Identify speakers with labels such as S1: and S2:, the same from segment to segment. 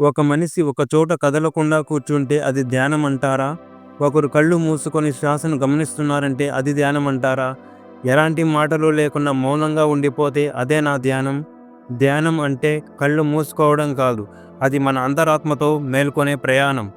S1: ఒక మనిషి ఒక చోట కదలకుండా కూర్చుంటే అది ధ్యానం అంటారా? ఒకరు కళ్ళు మూసుకొని శ్వాసను గమనిస్తున్నారంటే అది ధ్యానం అంటారా? ఎలాంటి మాటలు లేకుండా మౌనంగా ఉండిపోతే అదే నా ధ్యానం? ధ్యానం అంటే కళ్ళు మూసుకోవడం కాదు అది మన అంతరాత్మతో మేల్కొనే ప్రయాణం.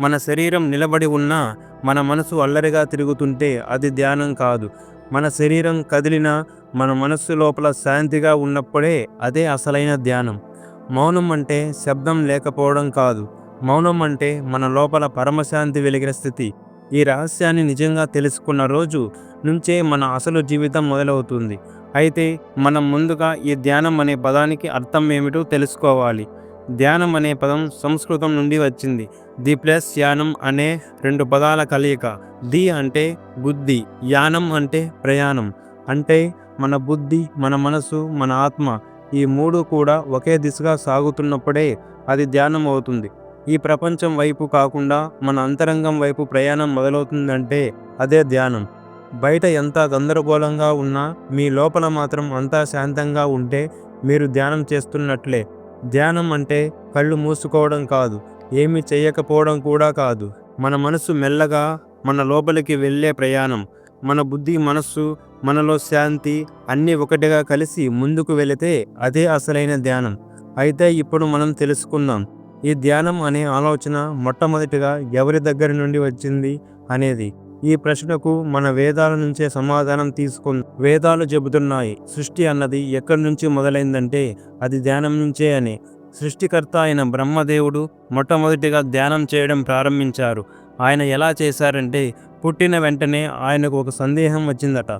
S1: మన శరీరం నిలబడి ఉన్నా మన మనసు అల్లరిగా తిరుగుతుంటే అది ధ్యానం కాదు. మన శరీరం కదిలినా మన మనస్సు లోపల శాంతిగా ఉన్నప్పుడే అదే అసలైన ధ్యానం. మౌనం అంటే శబ్దం లేకపోవడం కాదు. మౌనం అంటే మన లోపల పరమశాంతి వెలిగిన స్థితి. ఈ రహస్యాన్ని నిజంగా తెలుసుకున్న రోజు నుంచే మన అసలు జీవితం మొదలవుతుంది. అయితే మనం ముందుగా ఈ ధ్యానం అనే పదానికి అర్థం ఏమిటో తెలుసుకోవాలి. ధ్యానం అనే పదం సంస్కృతం నుండి వచ్చింది. ది ప్లస్ యానం అనే రెండు పదాల కలయిక. ది అంటే బుద్ధి యానం అంటే ప్రయాణం. అంటే మన బుద్ధి మన మనసు మన ఆత్మ. ఈ మూడు కూడా ఒకే దిశగా సాగుతున్నప్పుడే అది ధ్యానం అవుతుంది. ఈ ప్రపంచం వైపు కాకుండా మన అంతరంగం వైపు ప్రయాణం మొదలవుతుందంటే అదే ధ్యానం. బయట ఎంత గందరగోళంగా ఉన్నా మీ లోపల మాత్రం అంతా శాంతంగా ఉంటే మీరు ధ్యానం చేస్తున్నట్లే. ధ్యానం అంటే కళ్ళు మూసుకోవడం కాదు ఏమీ చేయకపోవడం కూడా కాదు. మన మనసు మెల్లగా మన లోపలికి వెళ్ళే ప్రయాణం. మన బుద్ధి మనస్సు మనలో శాంతి అన్నీ ఒకటిగా కలిసి ముందుకు వెళితే అదే అసలైన ధ్యానం. అయితే ఇప్పుడు మనం తెలుసుకుందాం ఈ ధ్యానం అనే ఆలోచన మొట్టమొదటిగా ఎవరి దగ్గర నుండి వచ్చింది అనేది. ఈ ప్రశ్నకు మన వేదాల నుంచే సమాధానం తీసుకుంది వేదాలు చెబుతున్నాయి సృష్టి అన్నది ఎక్కడి నుంచి మొదలైందంటే అది ధ్యానం నుంచే అని. సృష్టికర్త అయిన బ్రహ్మదేవుడు మొట్టమొదటిగా ధ్యానం చేయడం ప్రారంభించారు. ఆయన ఎలా చేశారంటే పుట్టిన వెంటనే ఆయనకు ఒక సందేహం వచ్చిందట.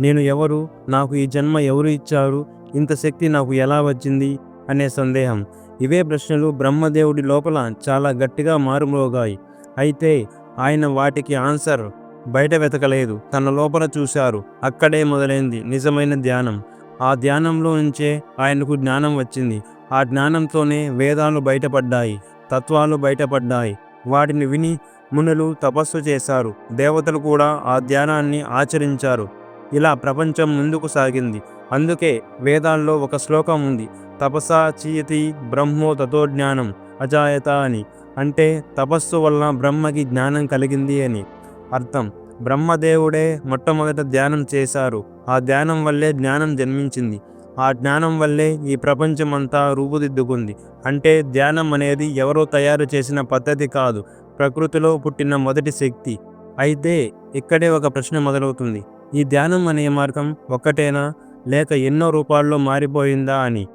S1: నేను ఎవరు? నాకు ఈ జన్మ ఎవరు ఇచ్చారు? ఇంత శక్తి నాకు ఎలా వచ్చింది? అనే సందేహం. ఇవే ప్రశ్నలు బ్రహ్మదేవుడి లోపల చాలా గట్టిగా మారుమోగాయి అయితే ఆయన వాటికి ఆన్సర్ బయట వెతకలేదు. తన లోపల చూశారు. అక్కడే మొదలైంది నిజమైన ధ్యానం. ఆ ధ్యానంలో నుంచే ఆయనకు జ్ఞానం వచ్చింది. ఆ జ్ఞానంతోనే వేదాలు బయటపడ్డాయి. తత్వాలు బయటపడ్డాయి. వాటిని విని మునులు తపస్సు చేశారు. దేవతలు కూడా ఆ ధ్యానాన్ని ఆచరించారు. ఇలా ప్రపంచం ముందుకు సాగింది. అందుకే వేదాల్లో ఒక శ్లోకం ఉంది. తపసా చీయతి బ్రహ్మో తతో జ్ఞానం అజాయత అని. అంటే తపస్సు వలన బ్రహ్మకి జ్ఞానం కలిగింది అని అర్థం. బ్రహ్మదేవుడే మొట్టమొదట ధ్యానం చేశారు. ఆ ధ్యానం వల్లే జ్ఞానం జన్మించింది. ఆ జ్ఞానం వల్లే ఈ ప్రపంచమంతా రూపుదిద్దుకుంది. అంటే ధ్యానం అనేది ఎవరో తయారు చేసిన పద్ధతి కాదు. ప్రకృతిలో పుట్టిన మొదటి శక్తి. అయితే ఇక్కడే ఒక ప్రశ్న మొదలవుతుంది. ఈ ధ్యానం అనే మార్గం ఒక్కటేనా? లేక ఎన్నో రూపాల్లో మారిపోయిందా అని.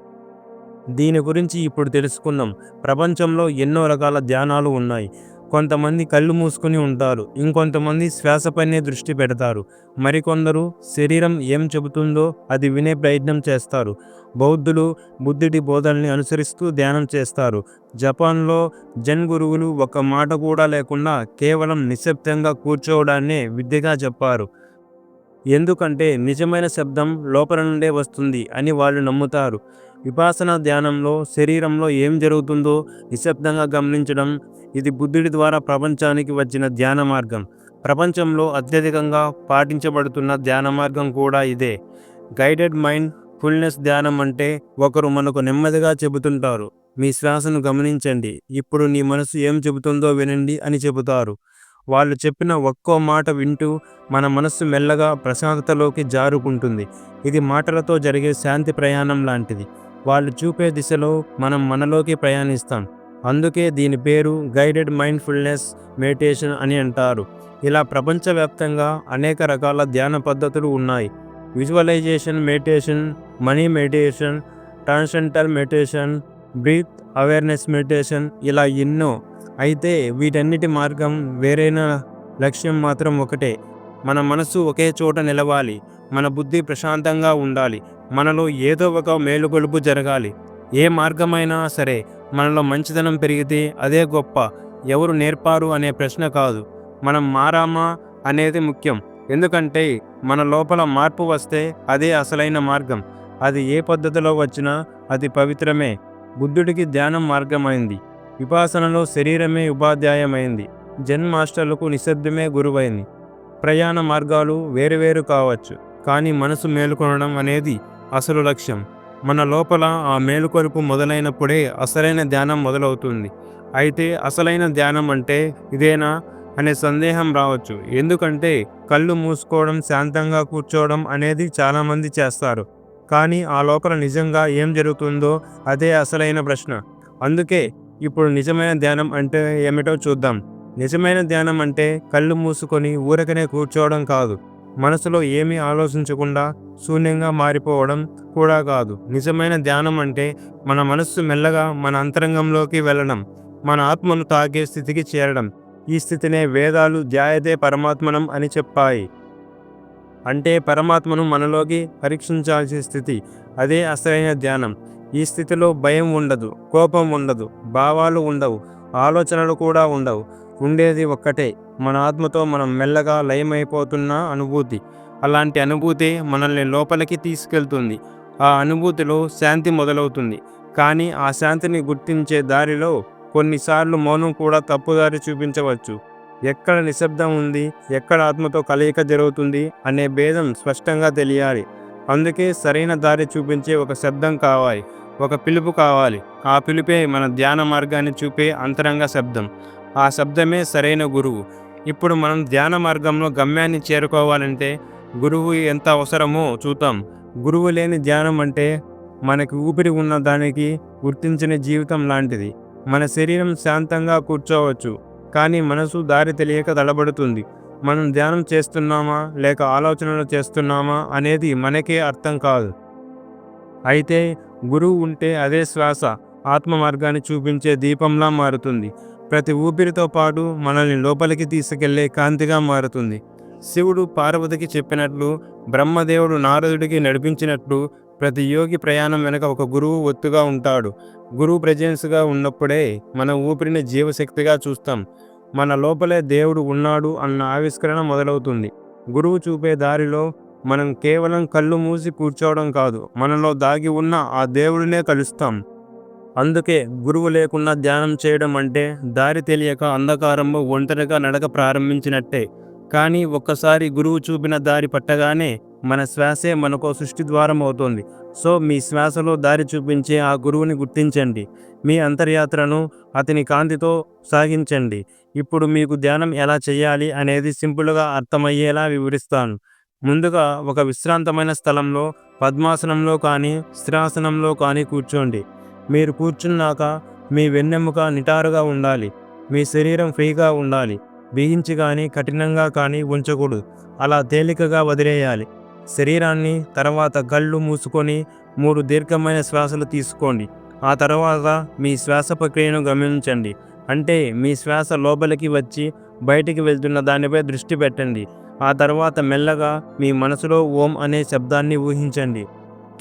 S1: దీని గురించి ఇప్పుడు తెలుసుకుందాం. ప్రపంచంలో ఎన్నో రకాల ధ్యానాలు ఉన్నాయి. కొంతమంది కళ్ళు మూసుకుని ఉంటారు. ఇంకొంతమంది శ్వాసపైనే దృష్టి పెడతారు. మరికొందరు శరీరం ఏం చెబుతుందో అది వినే ప్రయత్నం చేస్తారు. బౌద్ధులు బుద్ధుడి బోధనల్ని అనుసరిస్తూ ధ్యానం చేస్తారు. జపాన్లో జన్ గురువులు ఒక మాట కూడా లేకుండా కేవలం నిశ్శబ్దంగా కూర్చోవడాన్నే విద్యగా చెప్పారు. ఎందుకంటే నిజమైన శబ్దం లోపల నుండే వస్తుంది అని వాళ్ళు నమ్ముతారు. విపాసన ధ్యానంలో శరీరంలో ఏం జరుగుతుందో నిశ్శబ్దంగా గమనించడం ఇది బుద్ధుడి ద్వారా ప్రపంచానికి వచ్చిన ధ్యాన మార్గం. ప్రపంచంలో అత్యధికంగా పాటించబడుతున్న ధ్యాన మార్గం కూడా ఇదే. గైడెడ్ మైండ్ ఫుల్నెస్ ధ్యానం అంటే ఒకరు మనకు నెమ్మదిగా చెబుతుంటారు. మీ శ్వాసను గమనించండి. ఇప్పుడు నీ మనసు ఏం చెబుతుందో వినండి అని చెబుతారు. వాళ్ళు చెప్పిన ఒక్కో మాట వింటూ మన మనస్సు మెల్లగా ప్రశాంతతలోకి జారుకుంటుంది. ఇది మాటలతో జరిగే శాంతి ప్రయాణం లాంటిది. వాళ్ళు చూపే దిశలో మనం మనలోకి ప్రయాణిస్తాం. అందుకే దీని పేరు గైడెడ్ మైండ్ఫుల్నెస్ మెడిటేషన్ అని అంటారు. ఇలా ప్రపంచవ్యాప్తంగా అనేక రకాల ధ్యాన పద్ధతులు ఉన్నాయి. Visualisation meditation money meditation transcendental meditation breath awareness meditation ఇలా ఎన్నో. అయితే వీటన్నిటి మార్గం వేరైన లక్ష్యం మాత్రం ఒకటే. మన మనసు ఒకే చోట నిలవాలి. మన బుద్ధి ప్రశాంతంగా ఉండాలి. మనలో ఏదో ఒక మేలుగొలుపు జరగాలి. ఏ మార్గమైనా సరే మనలో మంచితనం పెరిగితే అదే గొప్ప. ఎవరు నేర్పారు అనే ప్రశ్న కాదు. మనం మారామా అనేది ముఖ్యం. ఎందుకంటే మన లోపల మార్పు వస్తే అదే అసలైన మార్గం. అది ఏ పద్ధతిలో వచ్చినా అది పవిత్రమే. బుద్ధుడికి ధ్యానం మార్గమైంది. విపాసనలో శరీరమే ఉపాధ్యాయమైంది. జన్ మాస్టర్లకు నిశ్శబ్దమే గురువైంది. ప్రయాణ మార్గాలు వేరువేరు కావచ్చు. కానీ మనసు మేలుకొనడం అనేది అసలు లక్ష్యం. మన లోపల ఆ మేలుకొలుపు మొదలైనప్పుడే అసలైన ధ్యానం మొదలవుతుంది. అయితే అసలైన ధ్యానం అంటే ఇదేనా అనే సందేహం రావచ్చు. ఎందుకంటే కళ్ళు మూసుకోవడం శాంతంగా కూర్చోవడం అనేది చాలామంది చేస్తారు. కానీ ఆ లోపల నిజంగా ఏం జరుగుతుందో అదే అసలైన ప్రశ్న. అందుకే ఇప్పుడు నిజమైన ధ్యానం అంటే ఏమిటో చూద్దాం. నిజమైన ధ్యానం అంటే కళ్ళు మూసుకొని ఊరకనే కూర్చోవడం కాదు. మనసులో ఏమీ ఆలోచించకుండా శూన్యంగా మారిపోవడం కూడా కాదు. నిజమైన ధ్యానం అంటే మన మనస్సు మెల్లగా మన అంతరంగంలోకి వెళ్ళడం మన ఆత్మను తాకే స్థితికి చేరడం. ఈ స్థితినే వేదాలు ధ్యాయతే పరమాత్మనం అని చెప్పాయి. అంటే పరమాత్మను మనలోకి పరీక్షించాల్సిన స్థితి అదే అసలైన ధ్యానం. ఈ స్థితిలో భయం ఉండదు కోపం ఉండదు భావాలు ఉండవు ఆలోచనలు కూడా ఉండవు. ఉండేది ఒక్కటే మన ఆత్మతో మనం మెల్లగా లయమైపోతున్న అనుభూతి. అలాంటి అనుభూతే మనల్ని లోపలికి తీసుకెళ్తుంది. ఆ అనుభూతిలో శాంతి మొదలవుతుంది. కానీ ఆ శాంతిని గుర్తించే దారిలో కొన్నిసార్లు మౌనం కూడా తప్పుదారి చూపించవచ్చు. ఎక్కడ నిశ్శబ్దం ఉంది ఎక్కడ ఆత్మతో కలయిక జరుగుతుంది అనే భేదం స్పష్టంగా తెలియాలి. అందుకే సరైన దారి చూపించే ఒక శబ్దం కావాలి ఒక పిలుపు కావాలి. ఆ పిలుపే మన ధ్యాన మార్గాన్ని చూపే అంతరంగ శబ్దం. ఆ శబ్దమే సరైన గురువు. ఇప్పుడు మనం ధ్యాన మార్గంలో గమ్యాన్ని చేరుకోవాలంటే గురువు ఎంత అవసరమో చూద్దాం. గురువు లేని ధ్యానం అంటే మనకి ఊపిరి ఉన్న దానికి గుర్తించిన జీవితం లాంటిది. మన శరీరం శాంతంగా కూర్చోవచ్చు కానీ మనసు దారి తెలియక తడబడుతుంది. మనం ధ్యానం చేస్తున్నామా లేక ఆలోచనలు చేస్తున్నామా అనేది మనకే అర్థం కాదు. అయితే గురువు ఉంటే అదే శ్వాస ఆత్మ మార్గాన్ని చూపించే దీపంలా మారుతుంది. ప్రతి ఊపిరితో పాటు మనల్ని లోపలికి తీసుకెళ్ళే కాంతిగా మారుతుంది. శివుడు పార్వతికి చెప్పినట్లు బ్రహ్మదేవుడు నారదుడికి నడిపించినట్లు ప్రతి యోగి ప్రయాణం వెనుక ఒక గురువు ఒత్తుగా ఉంటాడు. గురువు ప్రజెన్స్గా ఉన్నప్పుడే మన ఊపిరిని జీవశక్తిగా చూస్తాం. మన లోపలే దేవుడు ఉన్నాడు అన్న ఆవిష్కరణ మొదలవుతుంది. గురువు చూపే దారిలో మనం కేవలం కళ్ళు మూసి కూర్చోవడం కాదు మనలో దాగి ఉన్న ఆ దేవుడినే కలుస్తాం. అందుకే గురువు లేకుండా ధ్యానం చేయడం అంటే దారి తెలియక అంధకారంలో ఒంటరిగా నడక ప్రారంభించినట్టే. కానీ ఒక్కసారి గురువు చూపిన దారి పట్టగానే మన శ్వాసే మనకో సృష్టి ద్వారం అవుతుంది. సో మీ శ్వాసలో దారి చూపించే ఆ గురువుని గుర్తించండి. మీ అంతర్యాత్రను అతని కాంతితో సాగించండి. ఇప్పుడు మీకు ధ్యానం ఎలా చేయాలి అనేది సింపుల్గా అర్థమయ్యేలా వివరిస్తాను. ముందుగా ఒక విశ్రాంతమైన స్థలంలో పద్మాసనంలో కానీ స్థిరాసనంలో కానీ కూర్చోండి. మీరు కూర్చున్నాక మీ వెన్నెముక నిటారుగా ఉండాలి. మీ శరీరం ఫ్రీగా ఉండాలి. బిగించి కానీ కఠినంగా కానీ ఉంచకూడదు. అలా తేలికగా వదిలేయాలి. శరీరాన్ని తర్వాత కళ్ళు మూసుకొని మూడు దీర్ఘమైన శ్వాసలు తీసుకోండి. ఆ తర్వాత మీ శ్వాస ప్రక్రియను గమనించండి. అంటే మీ శ్వాస లోపలికి వచ్చి బయటికి వెళ్తున్న దానిపై దృష్టి పెట్టండి. ఆ తర్వాత మెల్లగా మీ మనసులో ఓం అనే శబ్దాన్ని ఊహించండి.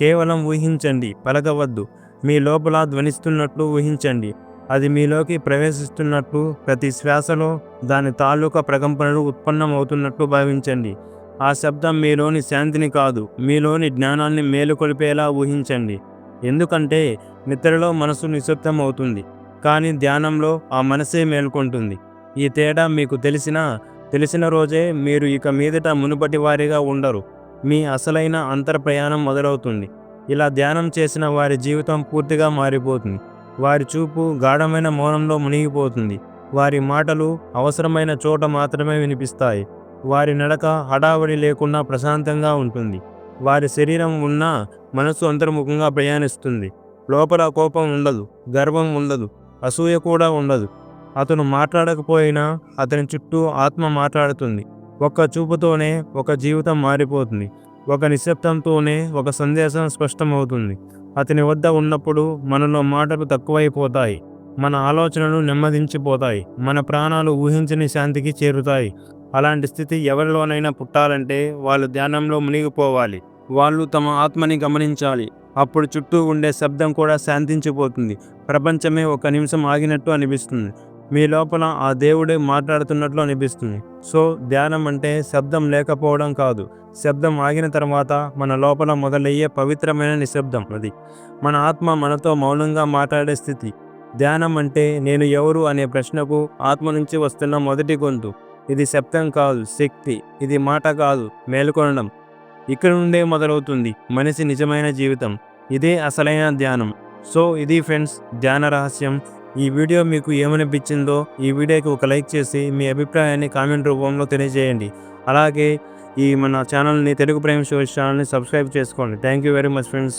S1: కేవలం ఊహించండి పలకవద్దు. మీ లోపల ధ్వనిస్తున్నట్లు ఊహించండి. అది మీలోకి ప్రవేశిస్తున్నట్లు ప్రతి శ్వాసలో దాని తాలూకా ప్రకంపనలు ఉత్పన్నమవుతున్నట్లు భావించండి. ఆ శబ్దం మీలోని శాంతిని కాదు మీలోని జ్ఞానాన్ని మేలుకొలిపేలా ఊహించండి. ఎందుకంటే నిద్రలో మనసు నిశ్శబ్దం అవుతుంది కానీ ధ్యానంలో ఆ మనసే మేల్కొంటుంది. ఈ తేడా మీకు తెలిసినా తెలిసిన రోజే మీరు ఇక మీదట మునుపటి వారిగా ఉండరు. మీ అసలైన అంతర్ ప్రయాణం మొదలవుతుంది. ఇలా ధ్యానం చేసిన వారి జీవితం పూర్తిగా మారిపోతుంది. వారి చూపు గాఢమైన మౌనంలో మునిగిపోతుంది. వారి మాటలు అవసరమైన చోట మాత్రమే వినిపిస్తాయి. వారి నడక హడావడి లేకుండా ప్రశాంతంగా ఉంటుంది. వారి శరీరం ఉన్నా మనసు అంతర్ముఖంగా ప్రయాణిస్తుంది. లోపల కోపం ఉండదు గర్వం ఉండదు అసూయ కూడా ఉండదు. అతను మాట్లాడకపోయినా అతని చుట్టూ ఆత్మ మాట్లాడుతుంది. ఒక్క చూపుతోనే ఒక జీవితం మారిపోతుంది. ఒక నిశ్శబ్దంతోనే ఒక సందేశం స్పష్టమవుతుంది. అతని వద్ద ఉన్నప్పుడు మనలో మాటలు తక్కువైపోతాయి. మన ఆలోచనలు నెమ్మదించిపోతాయి. మన ప్రాణాలు ఊహించని శాంతికి చేరుతాయి. అలాంటి స్థితి ఎవరిలోనైనా పుట్టాలంటే వాళ్ళు ధ్యానంలో మునిగిపోవాలి. వాళ్ళు తమ ఆత్మని గమనించాలి. అప్పుడు చుట్టూ ఉండే శబ్దం కూడా శాంతించిపోతుంది. ప్రపంచమే ఒక నిమిషం ఆగినట్టు అనిపిస్తుంది. మీ లోపల ఆ దేవుడే మాట్లాడుతున్నట్లు అనిపిస్తుంది. సో ధ్యానం అంటే శబ్దం లేకపోవడం కాదు. శబ్దం ఆగిన తర్వాత మన లోపల మొదలయ్యే పవిత్రమైన నిశ్శబ్దం అది. మన ఆత్మ మనతో మౌనంగా మాట్లాడే స్థితి. ధ్యానం అంటే నేను ఎవరు అనే ప్రశ్నకు ఆత్మ నుంచి వస్తున్న మొదటి గొంతు. ఇది శబ్దం కాదు శక్తి. ఇది మాట కాదు మేలుకొనడం. ఇక్కడ నుండే మొదలవుతుంది మనిషి నిజమైన జీవితం. ఇదే అసలైన ధ్యానం. సో ఇది ఫ్రెండ్స్ ధ్యాన రహస్యం. ఈ వీడియో మీకు ఏమనిపించిందో ఈ వీడియోకి ఒక లైక్ చేసి మీ అభిప్రాయాన్ని కామెంట్ రూపంలో తెలియజేయండి. అలాగే ఈ మన ఛానల్ని తెలుగు ప్రేమ షో ఛానల్ని సబ్స్క్రైబ్ చేసుకోండి. Thank you very much friends